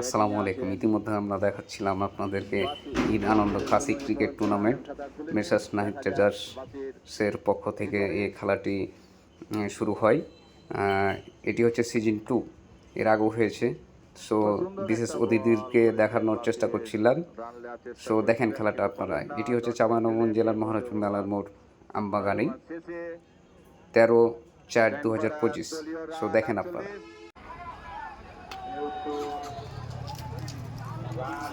আসসালামু আলাইকুম। ইতিমধ্যে আমরা দেখাচ্ছিলাম আপনাদেরকে Eid Anondo classic cricket tournament messrs Nahid ট্রেজার্সের পক্ষ থেকে এই খেলাটি শুরু হয়। এটি হচ্ছে সিজন টু এর আগেও হয়েছে। সো বিশেষ অতিথিদেরকে দেখানোর চেষ্টা করছিলাম। সো দেখেন খেলাটা আপনারা। এটি হচ্ছে চাঁপাইনবাবগঞ্জ জেলার মহারাজ মেলার মোড় আমবাগানি, তেরো চার দু হাজার পঁচিশ। সো দেখেন আপনারা। You.